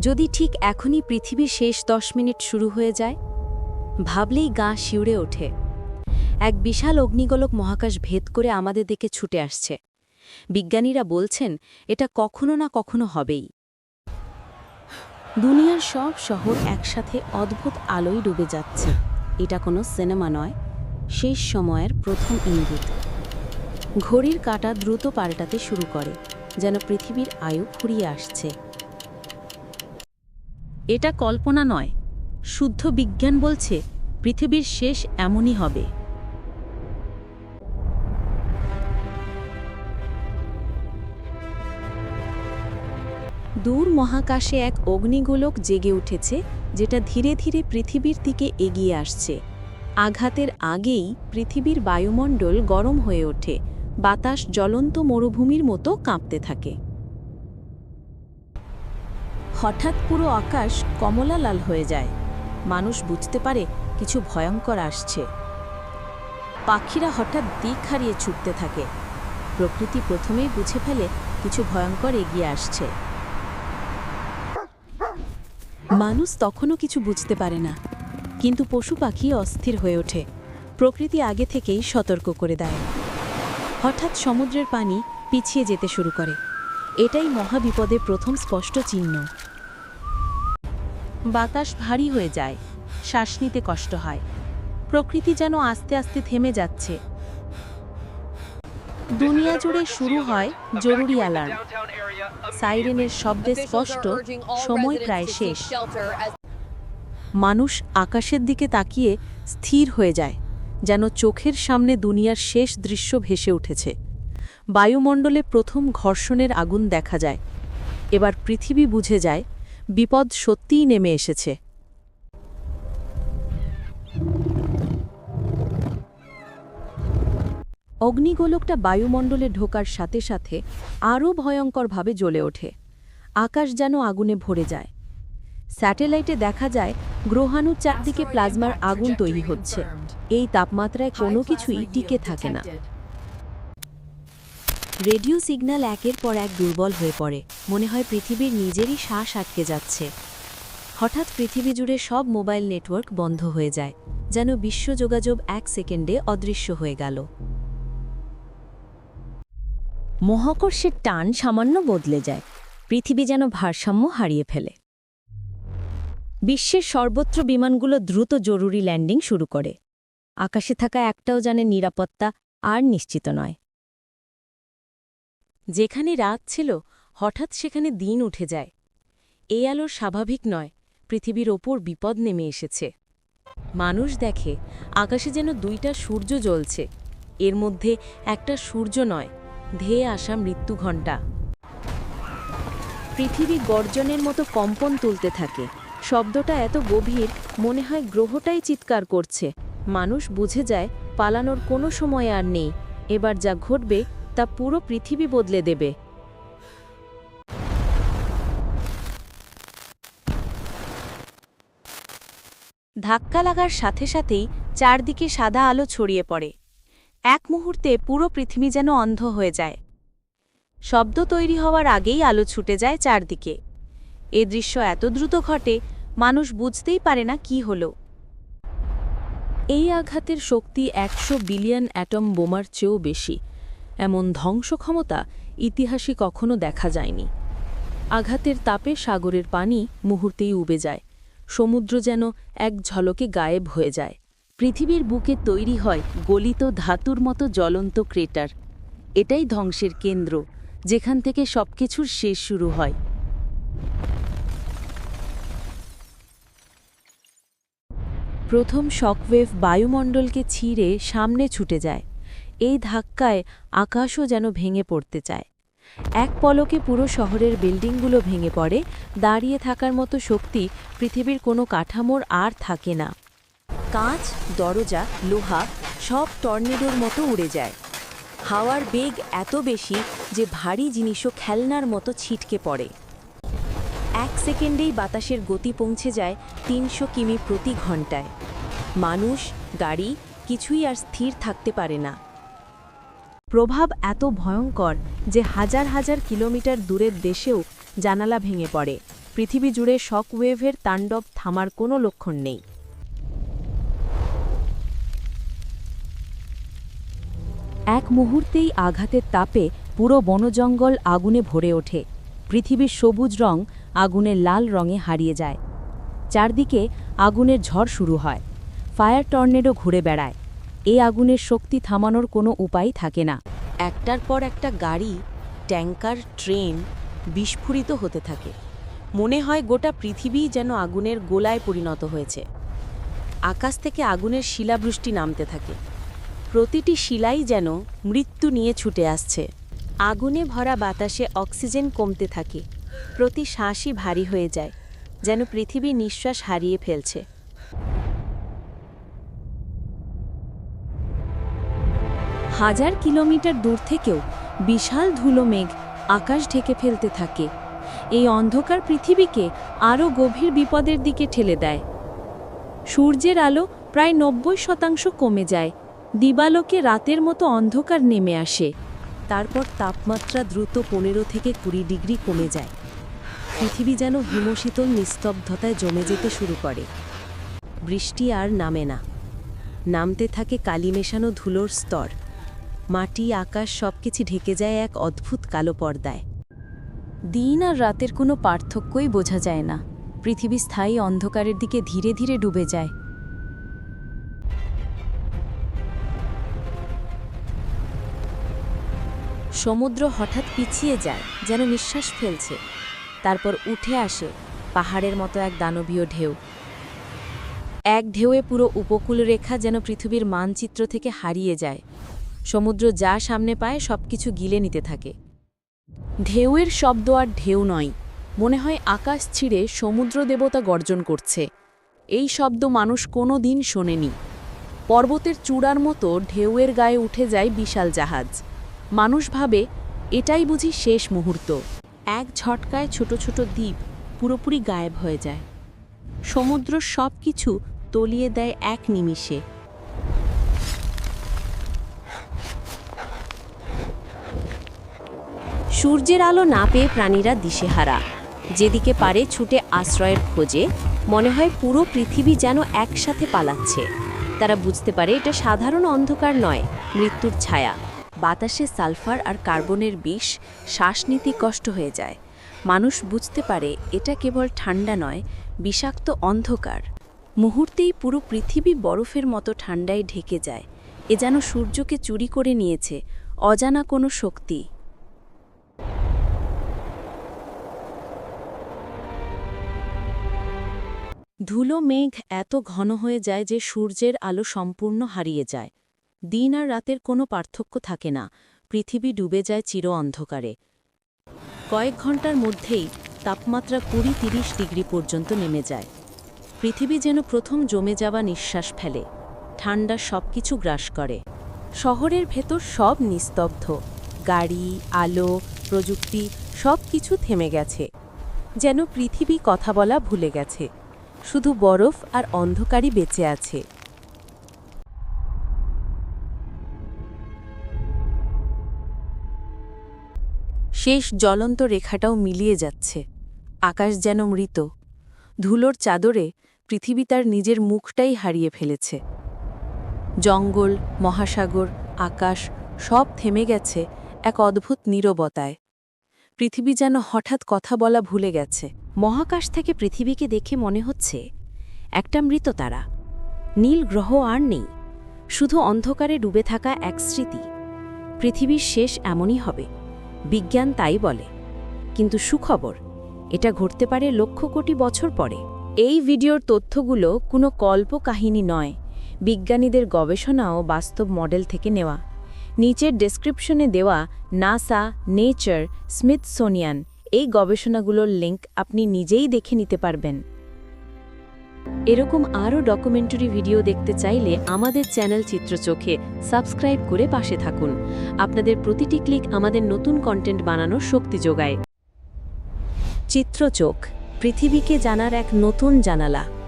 যদি ঠিক এখনই পৃথিবীর শেষ দশ মিনিট শুরু হয়ে যায়? ভাবলেই গা শিউড়ে ওঠে। এক বিশাল অগ্নিগোলক মহাকাশ ভেদ করে আমাদের দিকে ছুটে আসছে। বিজ্ঞানীরা বলছেন, এটা কখনো না কখনো হবেই। দুনিয়ার সব শহর একসাথে অদ্ভুত আলোয় ডুবে যাচ্ছে। এটা কোনো সিনেমা নয়, শেষ সময়ের প্রথম ইঙ্গিত। ঘড়ির কাঁটা দ্রুত পাল্টাতে শুরু করে, যেন পৃথিবীর আয়ু ফুরিয়ে আসছে। এটা কল্পনা নয়, শুদ্ধ বিজ্ঞান বলছে পৃথিবীর শেষ এমনই হবে। দূর মহাকাশে এক অগ্নিগোলক জেগে উঠেছে, যেটা ধীরে ধীরে পৃথিবীর দিকে এগিয়ে আসছে। আঘাতের আগেই পৃথিবীর বায়ুমণ্ডল গরম হয়ে ওঠে, বাতাস জ্বলন্ত মরুভূমির মতো কাঁপতে থাকে। হঠাৎ পুরো আকাশ কমলা লাল হয়ে যায়। মানুষ বুঝতে পারে কিছু ভয়ঙ্কর আসছে। পাখিরা হঠাৎ দিক হারিয়ে ছুটতে থাকে। প্রকৃতি প্রথমেই বুঝে ফেলে কিছু ভয়ঙ্কর এগিয়ে আসছে। মানুষ তখনও কিছু বুঝতে পারে না। কিন্তু পশু পাখি অস্থির হয়ে ওঠে। প্রকৃতি আগে থেকেই সতর্ক করে দেয়। হঠাৎ সমুদ্রের পানি পিছিয়ে যেতে শুরু করে। এটাই মহাবিপদের প্রথম স্পষ্ট চিহ্ন। বাতাস ভারী হয়ে যায়। শ্বাস নিতে কষ্ট হয়। প্রকৃতি যেন আস্তে আস্তে থেমে যাচ্ছে। দুনিয়া জুড়ে শুরু হয় জরুরি অ্যালার্ম। সাইরেনের শব্দে স্পষ্ট সময় প্রায় শেষ। মানুষ আকাশের দিকে তাকিয়ে স্থির হয়ে যায়, যেন চোখের সামনে দুনিয়ার শেষ দৃশ্য ভেসে উঠেছে। বায়ুমণ্ডলে প্রথম ঘর্ষণের আগুন দেখা যায়। এবার পৃথিবী বুঝে যায় বিপদ সত্যিই নেমে এসেছে। অগ্নিগোলকটা বায়ুমণ্ডলে ঢোকার সাথে সাথে আরও ভয়ঙ্করভাবে জ্বলে ওঠে। আকাশ যেন আগুনে ভরে যায়। স্যাটেলাইটে দেখা যায় গ্রহাণুর চারদিকে প্লাজমার আগুন তৈরি হচ্ছে। এই তাপমাত্রায় কোনো কিছুই টিকে থাকে না। রেডিও সিগন্যাল একের পর এক দুর্বল হয়ে পড়ে। মনে হয় পৃথিবীর নিজেরই শ্বাস আটকে যাচ্ছে। হঠাৎ পৃথিবী জুড়ে সব মোবাইল নেটওয়ার্ক বন্ধ হয়ে যায়, যেন বিশ্ব যোগাযোগ এক সেকেন্ডে অদৃশ্য হয়ে গেল। মহাকর্ষের টান সামান্য বদলে যায়। পৃথিবী যেন ভারসাম্য হারিয়ে ফেলে। বিশ্বের সর্বত্র বিমানগুলো দ্রুত জরুরি ল্যান্ডিং শুরু করে। আকাশে থাকা একটাও জানে নিরাপত্তা আর নিশ্চিত নয়। যেখানে রাত ছিল, হঠাৎ সেখানে দিন উঠে যায়। এই আলো স্বাভাবিক নয়, পৃথিবীর ওপর বিপদ নেমে এসেছে। মানুষ দেখে, আকাশে যেন দুইটা সূর্য জ্বলছে। এর মধ্যে একটা সূর্য নয়, ধেয়ে আসা মৃত্যু ঘণ্টা। পৃথিবী গর্জনের মতো কম্পন তুলতে থাকে। শব্দটা এত গভীর, মনে হয় গ্রহটাই চিৎকার করছে। মানুষ বুঝে যায়, পালানোর কোনো সময় আর নেই। এবার যা ঘটবে তা পুরো পৃথিবী বদলে দেবে। ধাক্কা লাগার সাথে সাথেই চারদিকে সাদা আলো ছড়িয়ে পড়ে। এক মুহূর্তে পুরো পৃথিবী যেন অন্ধ হয়ে যায়। শব্দ তৈরি হওয়ার আগেই আলো ছুটে যায় চারদিকে। এ দৃশ্য এত দ্রুত ঘটে, মানুষ বুঝতেই পারে না কি হল। এই আঘাতের শক্তি একশো বিলিয়ন অ্যাটম বোমার চেয়েও বেশি। এমন ধ্বংস ক্ষমতা ইতিহাসে কখনো দেখা যায়নি। আঘাতের তাপে সাগরের পানি মুহূর্তেই উবে যায়। সমুদ্র যেন এক ঝলকে গায়েব হয়ে যায়। পৃথিবীর বুকে তৈরি হয় গলিত ধাতুর মতো জ্বলন্ত ক্রেটার। এটাই ধ্বংসের কেন্দ্র, যেখান থেকে সবকিছুর শেষ শুরু হয়। প্রথম শকওয়েভ বায়ুমণ্ডলকে ছিঁড়ে সামনে ছুটে যায়। এই ধাক্কায় আকাশও যেন ভেঙে পড়তে চায়। এক পলকে পুরো শহরের বিল্ডিংগুলো ভেঙে পড়ে, দাঁড়িয়ে থাকার মতো শক্তি পৃথিবীর কোনো কাঠামোর আর থাকে না। কাঁচ, দরজা, লোহা সব টর্নেডোর মতো উড়ে যায়। হাওয়ার বেগ এত বেশি যে ভারী জিনিসও খেলনার মতো ছিটকে পড়ে। এক সেকেন্ডেই বাতাসের গতি পৌঁছে যায় তিনশো কিমি প্রতি ঘন্টায়। মানুষ, গাড়ি কিছুই আর স্থির থাকতে পারে না। প্রভাব এত ভয়ঙ্কর যে হাজার হাজার কিলোমিটার দূরের দেশেও জানালা ভেঙে পড়ে। পৃথিবী জুড়ে শকওয়েভের তাণ্ডব থামার কোনো লক্ষণ নেই। এক মুহূর্তেই আঘাতের তাপে পুরো বনজঙ্গল আগুনে ভরে ওঠে। পৃথিবীর সবুজ রং আগুনের লাল রঙে হারিয়ে যায়। চারদিকে আগুনের ঝড় শুরু হয়। ফায়ার টর্নেডো ঘুরে বেড়ায়। এই আগুনের শক্তি থামানোর কোনো উপায় থাকে না। একটার পর একটা গাড়ি, ট্যাঙ্কার, ট্রেন বিস্ফোরিত হতে থাকে। মনে হয় গোটা পৃথিবী যেন আগুনের গোলায় পরিণত হয়েছে। আকাশ থেকে আগুনের শিলাবৃষ্টি নামতে থাকে। প্রতিটি শিলাই যেন মৃত্যু নিয়ে ছুটে আসছে। আগুনে ভরা বাতাসে অক্সিজেন কমতে থাকে। প্রতি শ্বাসই ভারী হয়ে যায়, যেন পৃথিবী নিঃশ্বাস হারিয়ে ফেলছে। হাজার কিলোমিটার দূর থেকেও বিশাল ধুলো মেঘ আকাশ ঢেকে ফেলতে থাকে। এই অন্ধকার পৃথিবীকে আরও গভীর বিপদের দিকে ঠেলে দেয়। সূর্যের আলো প্রায় নব্বই শতাংশ কমে যায়। দিবালোকে রাতের মতো অন্ধকার নেমে আসে। তারপর তাপমাত্রা দ্রুত পনেরো থেকে কুড়ি ডিগ্রি কমে যায়। পৃথিবী যেন হিমশীতল নিস্তব্ধতায় জমে যেতে শুরু করে। বৃষ্টি আর নামে না। নামতে থাকে কালি মেশানো ধুলোর স্তর। মাটি, আকাশ সবকিছু ঢেকে যায় এক অদ্ভুত কালো পর্দায়। দিন আর রাতের কোনো পার্থক্যই বোঝা যায় না। পৃথিবী স্থায়ী অন্ধকারের দিকে ধীরে ধীরে ডুবে যায়। সমুদ্র হঠাৎ পিছিয়ে যায়, যেন নিঃশ্বাস ফেলছে। তারপর উঠে আসে পাহাড়ের মতো এক দানবীয় ঢেউ। এক ঢেউয়ে পুরো উপকূলরেখা যেন পৃথিবীর মানচিত্র থেকে হারিয়ে যায়। সমুদ্র যা সামনে পায়, সবকিছু গিলে নিতে থাকে। ঢেউয়ের শব্দ আর ঢেউ নয়, মনে হয় আকাশ ছিঁড়ে সমুদ্র দেবতা গর্জন করছে। এই শব্দ মানুষ কোনো দিন শোনেনি। পর্বতের চূড়ার মতো ঢেউয়ের গায়ে উঠে যায় বিশাল জাহাজ। মানুষ ভাবে, এটাই বুঝি শেষ মুহূর্ত। এক ঝটকায় ছোট ছোট দ্বীপ পুরোপুরি গায়েব হয়ে যায়। সমুদ্র সব কিছু তলিয়ে দেয় এক নিমিষে। সূর্যের আলো না পেয়ে প্রাণীরা দিশেহারা। যেদিকে পারে ছুটে আশ্রয়ের খোঁজে, মনে হয় পুরো পৃথিবী যেন একসাথে পালাচ্ছে। তারা বুঝতে পারে এটা সাধারণ অন্ধকার নয়, মৃত্যুর ছায়া। বাতাসে সালফার আর কার্বনের বিষ শ্বাস নিতে কষ্ট হয়ে যায়। মানুষ বুঝতে পারে এটা কেবল ঠান্ডা নয়, বিষাক্ত অন্ধকার। মুহূর্তেই পুরো পৃথিবী বরফের মতো ঠান্ডায় ঢেকে যায়। এ যেন সূর্যকে চুরি করে নিয়েছে, অজানা কোনো শক্তি। ধুলো মেঘ এত ঘন হয়ে যায় যে সূর্যের আলো সম্পূর্ণ হারিয়ে যায়। দিন আর রাতের কোনো পার্থক্য থাকে না। পৃথিবী ডুবে যায় চির অন্ধকারে। কয়েক ঘণ্টার মধ্যেই তাপমাত্রা কুড়ি তিরিশ ডিগ্রি পর্যন্ত নেমে যায়। পৃথিবী যেন প্রথম জমে যাওয়া নিঃশ্বাস ফেলে। ঠান্ডা সবকিছু গ্রাস করে। শহরের ভেতর সব নিস্তব্ধ। গাড়ি, আলো, প্রযুক্তি সব কিছু থেমে গেছে। যেন পৃথিবী কথা বলা ভুলে গেছে। শুধু বরফ আর অন্ধকারই বেঁচে আছে। শেষ জ্বলন্ত রেখাটাও মিলিয়ে যাচ্ছে। আকাশ যেন মৃত। ধুলোর চাদরে পৃথিবী তার নিজের মুখটাই হারিয়ে ফেলেছে। জঙ্গল, মহাসাগর, আকাশ সব থেমে গেছে এক অদ্ভুত নীরবতায়। পৃথিবী যেন হঠাৎ কথা বলা ভুলে গেছে। মহাকাশ থেকে পৃথিবীকে দেখে মনে হচ্ছে, একটা মৃত তারা। নীল গ্রহ আর নেই, শুধু অন্ধকারে ডুবে থাকা এক স্মৃতি। পৃথিবীর শেষ এমনই হবে, বিজ্ঞান তাই বলে। কিন্তু সুখবর, এটা ঘটতে পারে লক্ষ কোটি বছর পরে। এই ভিডিওর তথ্যগুলো কোনো কল্প কাহিনী নয়, বিজ্ঞানীদের গবেষণা ও বাস্তব মডেল থেকে নেওয়া। নিচের ডেসক্রিপশনে দেওয়া নাসা নেচার স্মিথসোনিয়ান এই গবেষণাগুলোর লিঙ্ক আপনি নিজেই দেখে নিতে পারবেন। এরকম আরও ডকুমেন্টারি ভিডিও দেখতে চাইলে আমাদের চ্যানেল চিত্রচোখে সাবস্ক্রাইব করে পাশে থাকুন। আপনাদের প্রতিটি ক্লিক আমাদের নতুন কন্টেন্ট বানানোর শক্তি যোগায়। চিত্রচোখ পৃথিবীকে জানার এক নতুন জানালা।